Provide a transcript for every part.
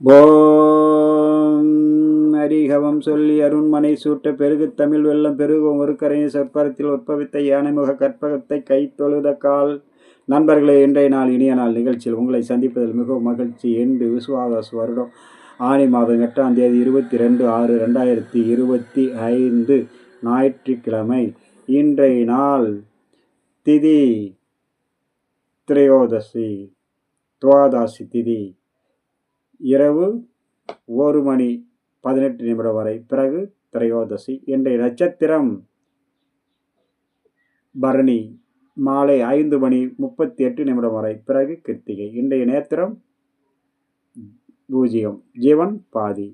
போம் அரிகவம் சொல்லி அருண்மனை சூட்ட பெருகு தமிழ் வெள்ளம் பெருகும் ஒரு கரையை சொற்பரத்தில் உற்பவித்த யானைமுக கற்பகத்தை கை தொழுத கால். நண்பர்களே இன்றைய நாள் இனிய நாள் நிகழ்ச்சியில் உங்களை சந்திப்பதில் மிகவும் மகிழ்ச்சி. என்று விசுவாதாஸ் வருடம். ஆணி மாதம் எட்டாம் தேதி இருபத்தி ரெண்டு ஆறு ரெண்டாயிரத்தி இருபத்தி ஐந்து ஞாயிற்றுக்கிழமை. இன்றைய நாள் திதி திரையோதசி துவாதாசி திதி. இரவு ஒரு மணி பதினெட்டு நிமிடம் வரை பிறகு திரையோதசி. இன்றைய நட்சத்திரம் பரணி மாலை ஐந்து மணி முப்பத்தி எட்டு நிமிடம் வரை பிறகு கிருத்திகை. இன்றைய நேத்திரம் பூஜ்ஜியம் ஜீவன் பாதி.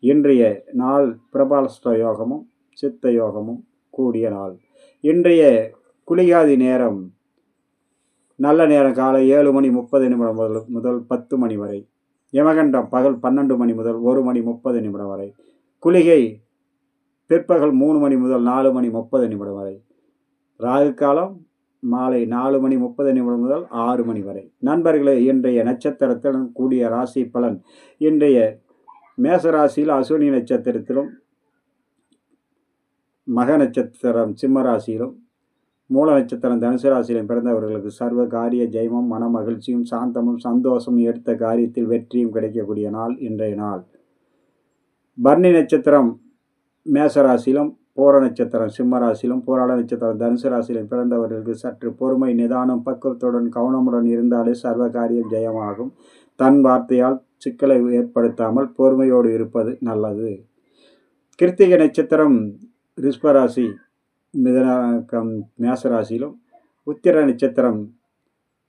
இன்றைய நாள் பிரபாலஸ்த யோகமும் சித்த யோகமும் கூடிய நாள். இன்றைய குளிகாதி நேரம் நல்ல நேரம் காலை ஏழு மணி முப்பது நிமிடம் முதல் முதல் பத்து மணி வரை யமகண்டம் பகல் பன்னெண்டு மணி முதல் ஒரு மணி முப்பது நிமிடம் வரை. குளிகை பிற்பகல் மூணு மணி முதல் நாலு மணி முப்பது நிமிடம் வரை. ராகு காலம் மாலை நாலு மணி முப்பது நிமிடம் முதல் ஆறு மணி வரை. நண்பர்களே இன்றைய நட்சத்திரத்துடன் கூடிய ராசி பலன் இன்றைய மேச ராசியில் அஸ்வினி நட்சத்திரத்திலும் மக நட்சத்திரம் சிம்ம ராசியிலும் மூல நட்சத்திரம் தனுசு ராசியிலும் பிறந்தவர்களுக்கு சர்வ காரிய ஜெயமும் மன மகிழ்ச்சியும் சாந்தமும் சந்தோஷமும் எடுத்த காரியத்தில் வெற்றியும் கிடைக்கக்கூடிய நாள் இன்றைய நாள். பர்ணி நட்சத்திரம் மேசராசியிலும் பூர போர நட்சத்திரம் சிம்ம ராசியிலும் போராட நட்சத்திரம் தனுசு ராசியிலும் பிறந்தவர்களுக்கு சற்று பொறுமை நிதானம் பக்குவத்துடன் கவனமுடன் இருந்தாலே சர்வ காரியம் ஜெயமாகும். தன் வார்த்தையால் சிக்கலை ஏற்படுத்தாமல் பொறுமையோடு இருப்பது நல்லது. கிருத்திகை நட்சத்திரம் ரிஷ்பராசி மிதனம் மேசராசியிலும் உத்திர நட்சத்திரம்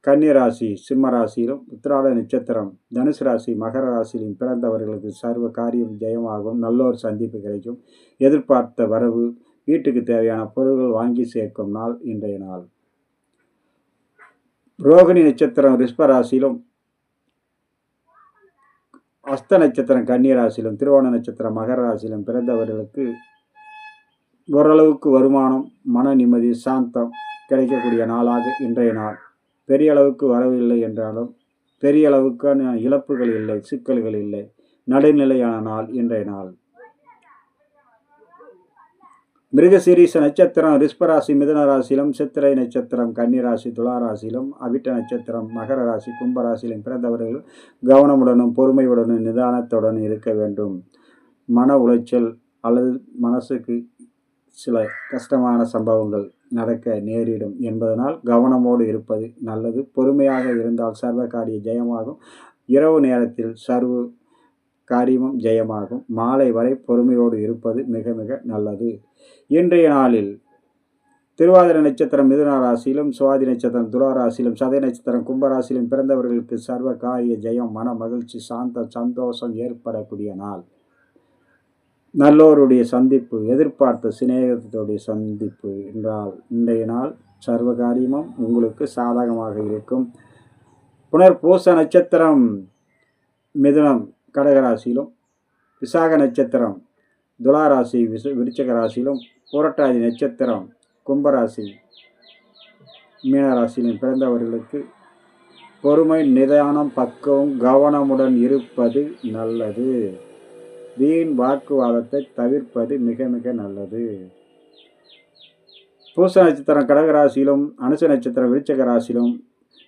கன்னிராசி சிம்ம ராசியிலும் உத்திராட நட்சத்திரம் தனுசு ராசி மகர ராசியிலும் பிறந்தவர்களுக்கு சர்வ காரியம் ஜெயமாகும். நல்லோர் சந்திப்பு கிடைக்கும். எதிர்பார்த்த வரவு வீட்டுக்கு தேவையான பொருள்கள் வாங்கி சேர்க்கும் நாள் இன்றைய நாள். ரோகிணி நட்சத்திரம் ரிஷ்பராசியிலும் அஸ்த நட்சத்திரம் கன்னிராசியிலும் திருவோண நட்சத்திரம் மகர ராசியிலும் பிறந்தவர்களுக்கு ஓரளவுக்கு வருமானம் மன நிம்மதி சாந்தம் கிடைக்கக்கூடிய நாளாக இன்றைய நாள். பெரிய அளவுக்கு வரவில்லை என்றாலும் பெரிய அளவுக்கான இழப்புகள் இல்லை சிக்கல்கள் இல்லை. நடுநிலையான நாள் இன்றைய நாள். மிருகசீரீச நட்சத்திரம் ரிஷ்பராசி மிதன ராசியிலும் சித்திரை நட்சத்திரம் கன்னிராசி துளாராசியிலும் அவிட்ட நட்சத்திரம் மகர ராசி கும்பராசியிலும் பிறந்தவர்கள் கவனமுடனும் பொறுமையுடனும் நிதானத்துடன் இருக்க வேண்டும். மன உளைச்சல் அல்லது மனசுக்கு சில கஷ்டமான சம்பவங்கள் நடக்க நேரிடும் என்பதனால் கவனமோடு இருப்பது நல்லது. பொறுமையாக இருந்தால் சர்வ காரிய ஜெயமாகும். இரவு நேரத்தில் சர்வ காரியமும் ஜெயமாகும். மாலை வரை பொறுமையோடு இருப்பது மிக மிக நல்லது. இன்றைய நாளில் திருவாதிர நட்சத்திரம் மிதுன ராசியிலும் சுவாதி நட்சத்திரம் துலா ராசியிலும் சதை நட்சத்திரம் கும்பராசியிலும் பிறந்தவர்களுக்கு சர்வ காரிய ஜெயம் மன மகிழ்ச்சி சாந்த சந்தோஷம் ஏற்படக்கூடிய நாள். நல்லோருடைய சந்திப்பு எதிர்பார்த்த சிநேகத்துடைய சந்திப்பு என்றால் இன்றைய நாள் சர்வகாரியமும் உங்களுக்கு சாதகமாக இருக்கும். புனர்பூச நட்சத்திரம் மிதுனம் கடகராசியிலும் விசாக நட்சத்திரம் துளாராசி விச விருச்சக ராசியிலும் புரட்டாதி நட்சத்திரம் கும்பராசி மீனராசியிலும் பிறந்தவர்களுக்கு பொறுமை நிதானம் பக்குவம் கவனமுடன் இருப்பது நல்லது. வீண் வாக்குவாதத்தை தவிர்ப்பது மிக மிக நல்லது. பூச நட்சத்திரம் கடகராசியிலும் அனுச நட்சத்திரம் விருச்சக ராசியிலும்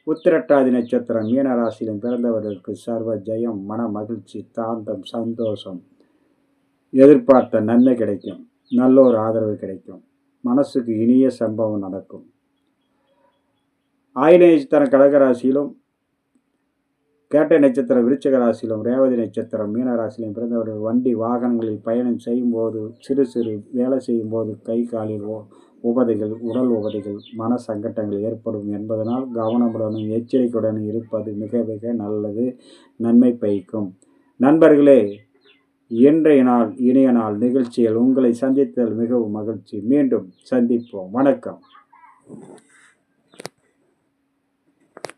உத்திரட்டாதி நட்சத்திரம் மீன ராசியிலும் பிறந்தவர்களுக்கு சர்வ ஜெயம் மன மகிழ்ச்சி தாந்தம் சந்தோஷம் எதிர்பார்த்த நன்மை கிடைக்கும் நல்ல ஒரு ஆதரவு கிடைக்கும் மனசுக்கு இனிய சம்பவம் நடக்கும். ஆயுத நட்சத்திரம் கடகராசியிலும் கேட்டை நட்சத்திரம் விருச்சக ராசியிலும் ரேவதி நட்சத்திரம் மீன ராசியிலும் பிறந்தவர்கள் வண்டி வாகனங்களில் பயணம் செய்யும்போது சிறு சிறு வேலை செய்யும்போது கை காலில் உபதைகள் உடல் உபதைகள் மன சங்கட்டங்கள் ஏற்படும் என்பதனால் கவனமுடனும் எச்சரிக்கையுடனும் இருப்பது மிக மிக நல்லது. நன்மை பயக்கும். நண்பர்களே இன்றைய நாள் இணைய நாள் நிகழ்ச்சியில் உங்களை சந்தித்தல் மிகவும் மகிழ்ச்சி. மீண்டும் சந்திப்போம். வணக்கம்.